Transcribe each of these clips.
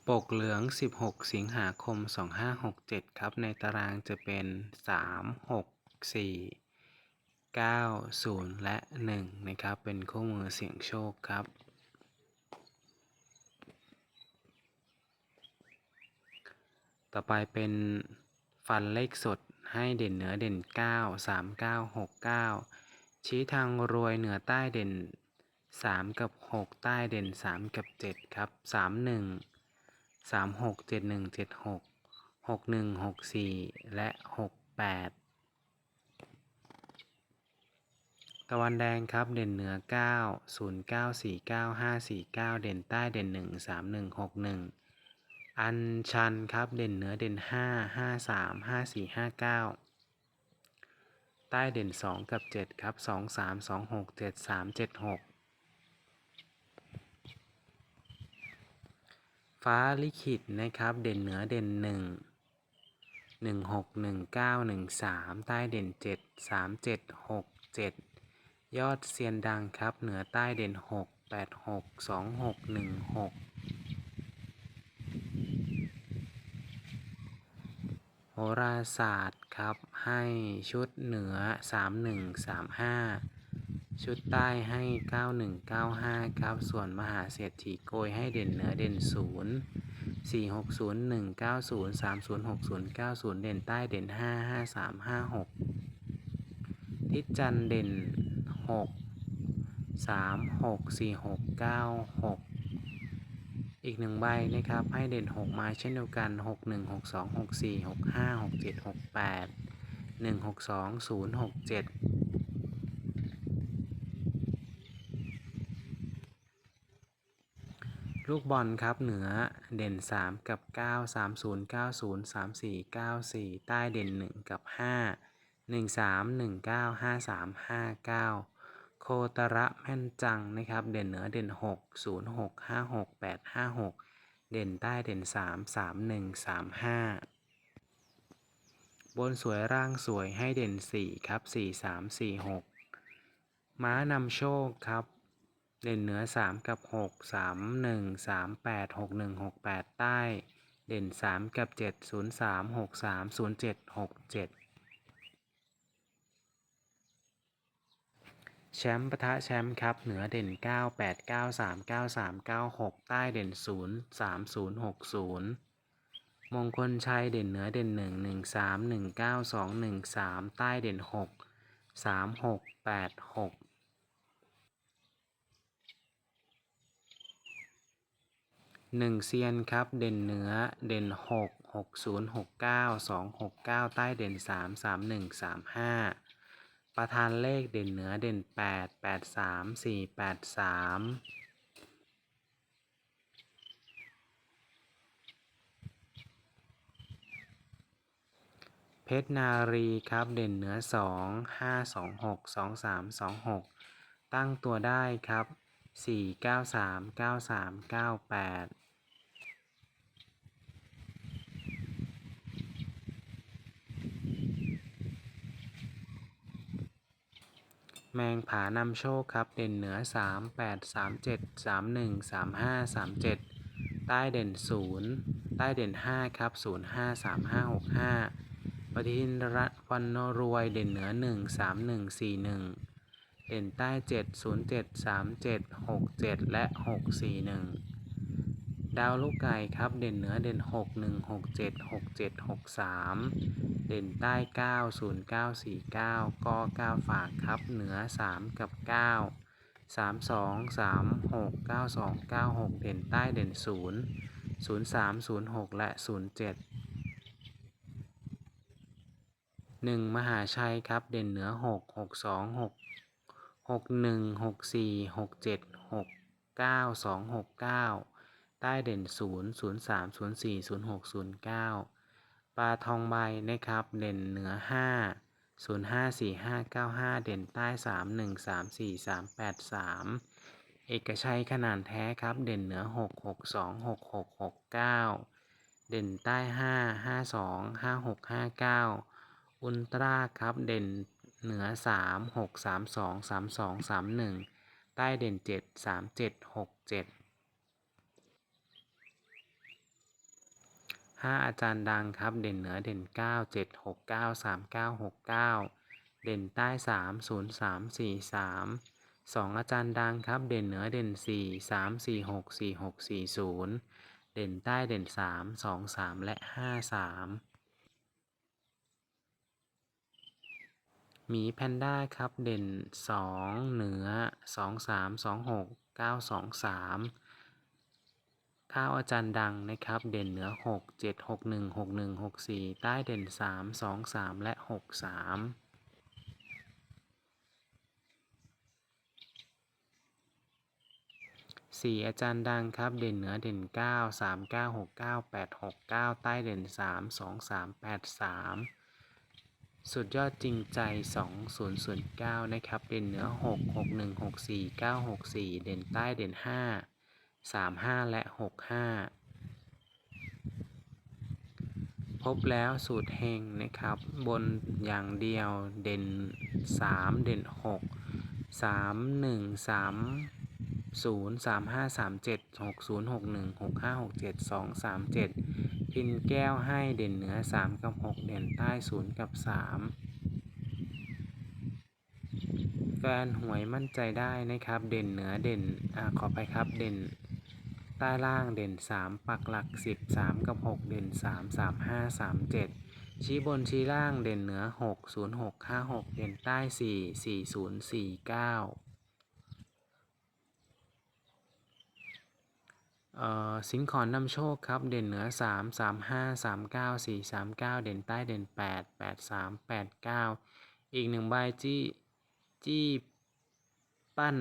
ป กเหลือง 16 สิงหาคม 2567 ครับ ในตารางจะเป็น 3 6 4 9 0 และ 1 นะครับ เป็นคู่มือเสี่ยงโชคครับ ต่อไปเป็นฟันเลขสดให้เด่นเหนือเด่น 9 3 9 6 9 ชี้ทางรวยเหนือใต้เด่น 3 กับ 6 ใต้เด่น 3 กับ 7 ครับ 3 1 สามหกเจ็ดหนึ่งเจ็ดหกหกหนึ่งหกสี่และหกแปดตะวันแดงครับเด่นเหนือ 9 0 9 4 9 5 4 9 เด่นใต้เด่น 1 3 1 6 1 อันชันครับเด่นเหนือเด่น 5 5 3 5 4 5 9 ใต้เด่น 2 กับ 7 ครับ 2 3 2 6 7 3 7 6 ฟ้าลิขิตนะครับ เด่นเหนือเด่นหนึ่งหนึ่งหกหนึ่งเก้าหนึ่งสามใต้เด่นเจ็ดสามเจ็ดหกเจ็ดยอดเซียนดังครับ เหนือใต้เด่นหกแปดหกสองหกหนึ่งหกโหราศาสตร์ครับให้ชุดเหนือสามหนึ่งสามห้า ชุดใต้ให้ 9195 ครับ ส่วนมหาเศรษฐีโกยให้เด่นเหนือเด่น 0 460 190 3060 90 เด่นใต้เด่น 5 53 56 ทิศจันเด่น 6 3 6 4 6 9 6 อีกหนึ่งใบนะครับ ให้เด่น 6 มาเช่นเดียวกัน 6 1 6 2 6 4 6 5 6 7 6 8 1 6 2 0 6 7 ลูกบอลครับเหนือเด่น 3 กับ 9 3 0 9 0 3 4 9 4 ใต้เด่น 1 กับ 5 1 3 1 9 5 3 5 9 โคตระแม่นจังนะครับ เด่นเหนือเด่น 6 0 6 5 6 8 5 6 เด่นใต้เด่น 3 3 1 3 5 บนสวยร่างสวยให้เด่น 4 ครับ 4 3 4 6 ม้านำโชคครับ เด่นเหนือ 3 กับ 6 3 1 3 8 6 1 6 8 ใต้ เด่น 3 กับ 7 0 3 6 3 0 7 6 7 แชมป์ปะทะแชมป์ครับ เหนือเด่น 9 8 9 3 9 3 9 6 ใต้เด่น 0 3 0 6 0 มงคลชัยเด่นเหนือเด่น 1 1 3 1 9 2 1 3 ใต้เด่น 6 3 6 8 6 หนึ่งเซียนครับ เด่นเหนือ เด่นหกหกศูนย์หกเก้าสองหกเก้าใต้เด่นสามสามหนึ่งสามห้าประธานเลขเด่นเหนือเด่นแปดแปดสามสี่แปดสามเพชรนารีครับเด่นเหนือสองห้าสองหกสองสามสองหกตั้งตัวได้ครับสี่เก้าสามเก้าสามเก้าแปด แมงผานำโชคครับ เด่นเหนือ 3 8 3 7 3 1 3 5 3 7 ใต้เด่น 0 ใต้เด่น 5 ครับ 0 5 3 5 6 5 ปฏิทินรัตวันรวยเด่นเหนือ 1 3 1 4 1 เด่นใต้ 7 0 7 3 7 6 7 และ 6 4 1 ดาวลูกไก่ครับ เด่นเหนือเด่น 6 1 6 7 6 7 6 3 เด่นใต้ 9 0 9 4 9 ก 9 ฝากครับ เหนือ 3 กับ 9 3 2 3 6 9 2 9 6 เด่นใต้เด่น 0 0 3 0 6 และ 0 7 1 มหาชัยครับ เด่นเหนือ 6 6 2 6 6 1 6 4 6 7 6 9 2 6 9 ใต้เด่น 0 0 3 0 4 0 6 0 9 ปลาทองใบนะครับ เด่นเหนือ 5 0 5 4 5 9 5 เด่นใต้ 3 1 3 4 3 8 3 เอกชัยขนานแท้ครับ เด่นเหนือ 6 6 2 6 6 6 9 เด่นใต้ 5 5 2 5 6 5 9 อุลตร้าครับ เด่นเหนือ 3 6 3 2 3 2 3 1 ใต้เด่น 7 3 7 6 7 ห้าอาจารย์ดังครับ เด่นเหนือเด่น 9 7 6 9 3 9 6 9 เด่นใต้ 3 0 3 4 3 2 อาจารย์ดังครับ เด่นเหนือเด่น 4 3 4 6 4 6 4 0 เด่นใต้เด่น 3 2 3 และ 5 3หมีแพนด้าครับเด่น 2 เหนือ 2 3 2 6 9 2 3 ข้าวอาจารย์ดังนะครับ เด่นเหนือ 6 7 6 1 6 1 6 4 ใต้เด่น 3 2 3 และ 6 3สี่อาจารย์ดังครับ เด่นเหนือเด่น9 3 9 6 9 8 6 9ใต้เด่น3 2 3 8 3สุดยอดจริงใจ2009นะครับ เด่นเหนือ6 6 1 6 4 9 6 4เด่นใต้เด่น 5 3 5และ6 5พบแล้วสูตรเฮงนะครับ บนอย่างเดียวเด่น 3 เด่น 6 3 1 3 0 3 5 3 7 6 0 6 1 6 5 6 7 2 3 7 พินแก้วให้เด่นเหนือ 3 กับ 6 เด่นใต้ 0 กับ 3 แฟนหวยมั่นใจได้นะครับ เด่นเหนือเด่นอขอไปครับเด่น ใต้ล่างเด่น 3 ปักหลัก 10 3 กับ 6 เด่น 3 3 5 3 7 ชี้บนชี้ล่างเด่นเหนือ 6 0 6 5 6 เด่นใต้ 4 4 0 4 9เอ่อสิงขอนนำโชคครับ เด่นเหนือ 3 3 5 3 9 4 3 9 เด่นใต้เด่น 8 8 3 8 9 อีกหนึ่งใบจี้จี้ ปั้น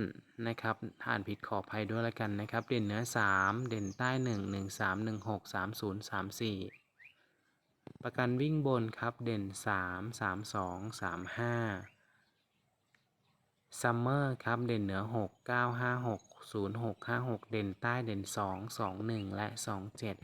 นะครับอ่านผิดขออภัยด้วยละกันนะครับ เด่นเหนือ 3 เด่นใต้ 1 1 3 1 6 3 0 3 4 ประกันวิ่งบนครับ เด่น 3 3 2 3 5ซัมเมอร์ครับ เด่นเหนือ 6 9 5 6 0 6 5 6 เด่นใต้ เด่น 2 2 1 และ 2 7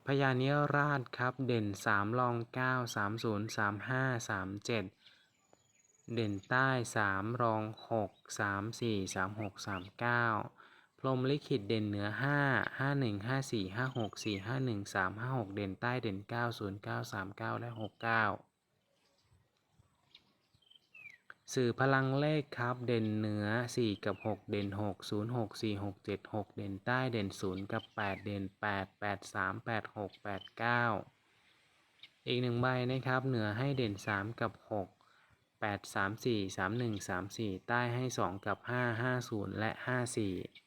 พ ญานิราชครับ เด่น3รอง9 3 0 3 5 3 7เด่นใต้3รอง6 3 4 3 6 3 9พรหมลิขิตเด่นเหนือ5 5 1 5 4 5 6 4 5 1 3 5 6เด่นใต้เด่น9 0 9 3 9และ6 9 สื่อพลังเลขครับ เด่นเหนือ 4 กับ 6 เด่น 6 0 6 4 6 7 6 เด่นใต้เด่น 0 กับ 8 เด่น 8 8 3 8 6 8 9 อีกหนึ่งใบนะครับ เหนือให้เด่น 3 กับ 6 8 3 4 3 1 3 4 ใต้ให้ 2 กับ 5 5 0 และ 5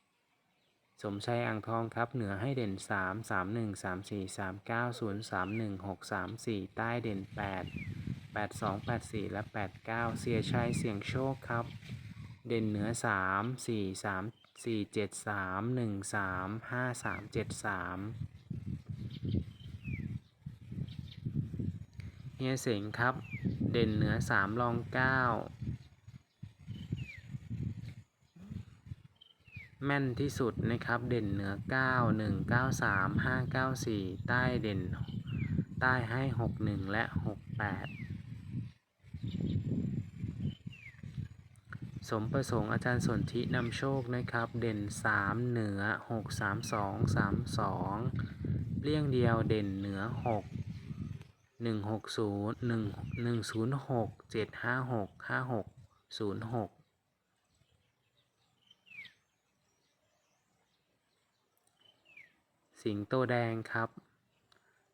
4 สมชัยอ่างทองครับ เหนือให้เด่น 3 3 1 3 4 3 9 0 3 1 6 3 4 ใต้เด่น 8 8 2 8 4 และ 8 9 เสียชัยเสียงโชคครับ เด่นเหนือ 3 4 3 4 7 3 1 3 5 3 7 3 เฮียเสงครับ เด่นเหนือ3รอง 9 แม่นที่สุดนะครับ เด่นเหนือ 9 1 9 3 5 9 4 ใต้เด่น ใต้ให้ 6 1 และ 68 สมประสงค์อาจารย์สนธินำโชคนะครับ เด่น 3 เหนือ 6 3 2 3 2 เลี่ยงเดียวเด่นเหนือ 6 1 6 0 1 1 0 6 7 5 6 5 6 0 6 สิงโตแดงครับ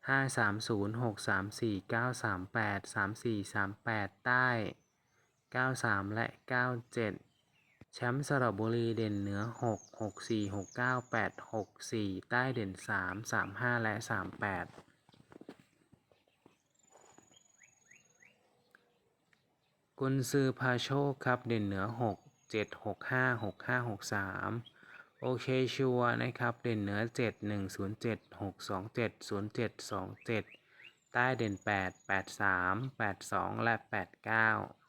5 3 0 6 3 4 9 3 8 3 4 3 8 ใต้ 93 และ 97 แชมป์สระบุรีเด่นเหนือ 6 6 4 6 9 8 6 4 ใต้เด่น 3 3 5 และ 38กุนซือพาโชคครับเด่นเหนือ 6 7 6 5 6 5 6 3 โอเคชัวนะครับเด่นเหนือ 7 1 0 7 6 2 7 0 7 2 7 ใต้เด่น 8 8 3 8 2 และ 8 9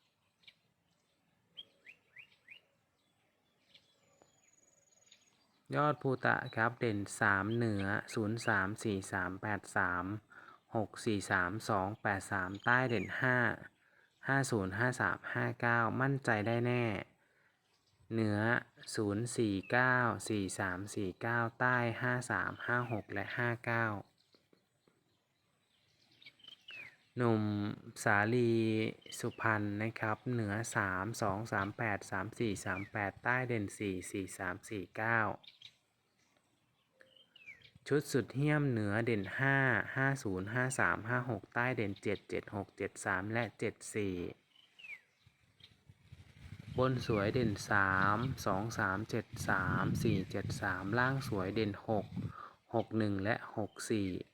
ยอดภูตะครับเด่น 3 เหนือ 0 3 4 3 8 3 6 4 3 2 8 3 ใต้เด่น 5 5 0 5 3 5 9 มั่นใจได้แน่ เหนือ 0 4 9 4 3 4 9 ใต้ 5 3 5 6 และ 5 9 หนุ่มสาลีสุพรรณนะครับ เหนือ 3 2 3 8 3 4 3 8 ใต้เด่น 4 4 3 4 9 ชุดสุดเหี้ยมเหนือเด่น 5 5 0 5 3 5 6 ใต้เด่น 7 7 6 7 3 และ 7 4 บนสวยเด่น 3 2 3 7 3 4 7 3 ล่างสวยเด่น 6 6 1 และ 64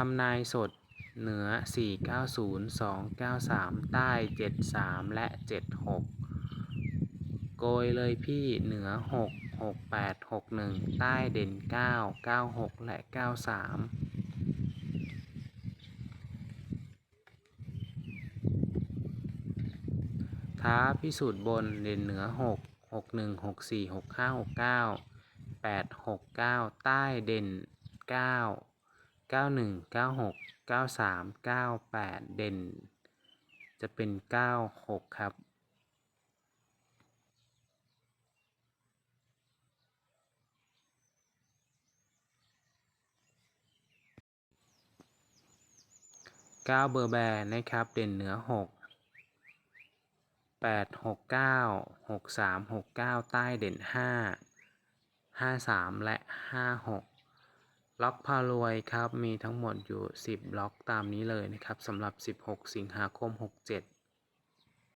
4ทำนายสดเหนือ 490 293 ใต้ 73 และ 76 โกยเลยพี่เหนือ 6 68 61 ใต้เด่น 9 96 และ 93ท้าพิสูจน์บนเด่นเหนือ 6 61 64 65 69 8 69 ใต้เด่น 9 91 96 93 98 เด่น จะเป็น 96 ครับ 9 เบอร์แบร์นะครับ เด่นเหนือ 6 8 6 9 6 3 6 9 ใต้เด่น 5 5 3 และ 5 6 ล็อกพารวยครับ มีทั้งหมดอยู่ 10 ล็อกตามนี้เลยนะครับสำหรับ 16 สิงหาคม 67